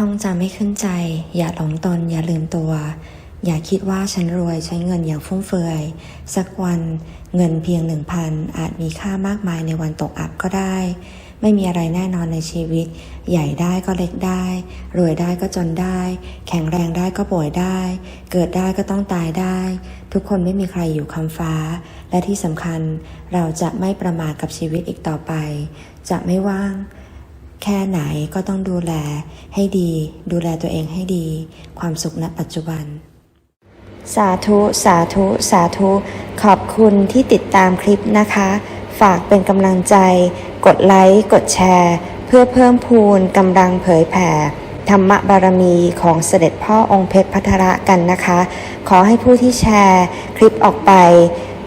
ท่องจำไม่ขึ้นใจ อย่าหลงตน อย่าลืมตัว อย่าคิดว่าฉันรวยใช้เงินอย่างฟุ่มเฟือย สักวันเงินเพียงหนึ่งพันอาจมีค่ามากมายในวันตกอับก็ได้ ไม่มีอะไรแน่นอนในชีวิต ใหญ่ได้ก็เล็กได้ รวยได้ก็จนได้ แข็งแรงได้ก็ป่วยได้ เกิดได้ก็ต้องตายได้ ทุกคนไม่มีใครอยู่คำฟ้า และที่สำคัญเราจะไม่ประมาทกับชีวิตอีกต่อไป จะไม่ว่าง แค่ไหนก็ต้องดูแลให้ดี ดูแลตัวเองให้ดี ความสุขณปัจจุบัน สาธุ สาธุ สาธุ ขอบคุณที่ติดตามคลิปนะคะ ฝากเป็นกำลังใจ กดไลค์ กดแชร์ เพื่อเพิ่มพูนกำลังเผยแผ่ธรรมบารมีของเสด็จพ่อองค์เพชรพัทระกันนะคะ ขอให้ผู้ที่แชร์คลิปออกไป